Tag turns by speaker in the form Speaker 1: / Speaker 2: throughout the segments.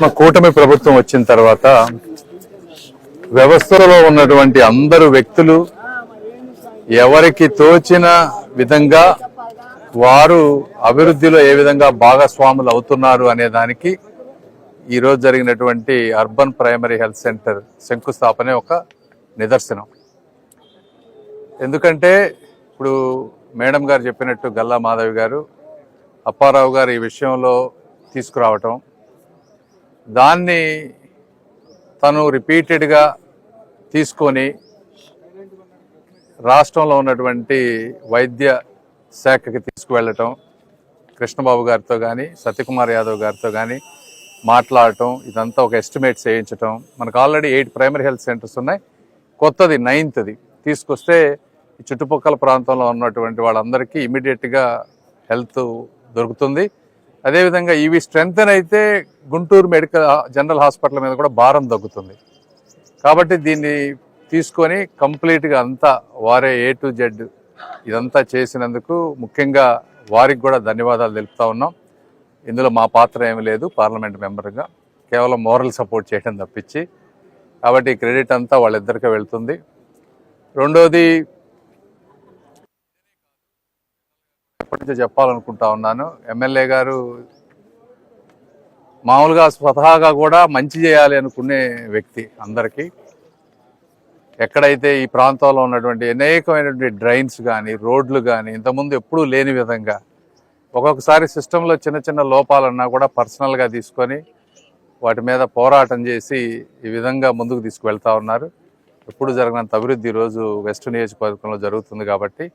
Speaker 1: మా కూటమి ప్రభుత్వం వచ్చిన తర్వాత వ్యవస్థలో ఉన్నటువంటి అందరు వ్యక్తులు ఎవరికి తోచిన విధంగా వారు అభివృద్ధిలో ఏ విధంగా భాగస్వాములు అవుతున్నారు అనే దానికి ఈరోజు జరిగినటువంటి అర్బన్ ప్రైమరీ హెల్త్ సెంటర్ శంకుస్థాపనే ఒక నిదర్శనం. ఎందుకంటే ఇప్పుడు మేడం గారు చెప్పినట్టు గల్లా మాధవి గారు అప్పారావు గారు ఈ విషయంలో తీసుకురావటం దాన్ని తను రిపీటెడ్గా తీసుకొని రాష్ట్రంలో ఉన్నటువంటి వైద్య శాఖకి తీసుకువెళ్ళటం కృష్ణబాబు గారితో కానీ సత్యకుమార్ యాదవ్ గారితో కానీ మాట్లాడటం ఇదంతా ఒక ఎస్టిమేట్స్ వేయించటం మనకు already eight primary health centres ఉన్నాయి. కొత్తది నైన్త్ది. తీసుకొస్తే ఈ చుట్టుపక్కల ప్రాంతంలో ఉన్నటువంటి వాళ్ళందరికీ ఇమీడియట్గా హెల్త్ దొరుకుతుంది. అదేవిధంగా ఇవి స్ట్రెంగ్త్ అయితే గుంటూరు మెడికల్ జనరల్ హాస్పిటల్ మీద కూడా భారం తగ్గుతుంది. కాబట్టి దీన్ని తీసుకొని కంప్లీట్గా అంతా వారే ఏ టు జెడ్ ఇదంతా చేసినందుకు ముఖ్యంగా వారికి కూడా ధన్యవాదాలు తెలుపుతా ఉన్నాం. ఇందులో మా పాత్ర ఏమీ లేదు పార్లమెంట్ మెంబర్గా. కేవలం మోరల్ సపోర్ట్ చేయడం తప్పించి. కాబట్టి క్రెడిట్ అంతా వాళ్ళిద్దరికే వెళ్తుంది. రెండోది ఎప్పటి నుంచో చెప్పాలనుకుంటా ఉన్నాను. ఎమ్మెల్యే గారు మామూలుగా స్వతహాగా కూడా మంచి చేయాలి అనుకునే వ్యక్తి అందరికీ. ఎక్కడైతే ఈ ప్రాంతంలో ఉన్నటువంటి అనేకమైనటువంటి డ్రైన్స్ కానీ రోడ్లు కానీ ఇంతకుముందు ఎప్పుడూ లేని విధంగా ఒక్కొక్కసారి సిస్టంలో చిన్న చిన్న లోపాలన్నా కూడా పర్సనల్గా తీసుకొని వాటి మీద పోరాటం చేసి ఈ విధంగా ముందుకు తీసుకువెళ్తా ఉన్నారు. ఎప్పుడు జరిగినంత అభివృద్ధి ఈరోజు వెస్ట్ నియోజకవర్గంలో జరుగుతుంది కాబట్టి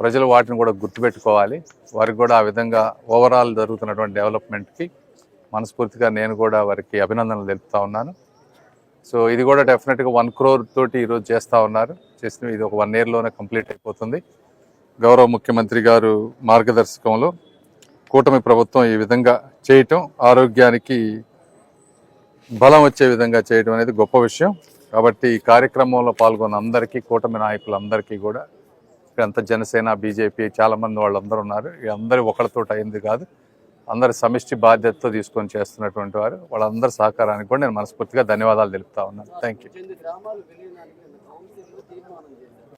Speaker 1: ప్రజలు వాటిని కూడా గుర్తుపెట్టుకోవాలి. వారికి కూడా ఆ విధంగా ఓవరాల్ జరుగుతున్నటువంటి డెవలప్మెంట్కి మనస్ఫూర్తిగా నేను కూడా వారికి అభినందనలు తెలుపుతా ఉన్నాను. సో ఇది కూడా డెఫినెట్గా వన్ క్రోర్ తోటి ఈరోజు చేస్తూ ఉన్నారు. చేసిన ఇది ఒక వన్ ఇయర్లోనే కంప్లీట్ అయిపోతుంది. గౌరవ ముఖ్యమంత్రి గారు మార్గదర్శకంలో కూటమి ప్రభుత్వం ఈ విధంగా చేయటం ఆరోగ్యానికి బలం వచ్చే విధంగా చేయడం అనేది గొప్ప విషయం. కాబట్టి ఈ కార్యక్రమంలో పాల్గొన్న అందరికీ కూటమి నాయకులందరికీ కూడా ఇక్కడంతా జనసేన బీజేపీ చాలామంది వాళ్ళందరూ ఉన్నారు. ఈ అందరి ఒకరితో అయింది కాదు. అందరి సమిష్టి బాధ్యతతో తీసుకొని చేస్తున్నటువంటి వారు వాళ్ళందరి సహకారానికి కూడా నేను మనస్ఫూర్తిగా ధన్యవాదాలు తెలుపుతా ఉన్నాను. Thank you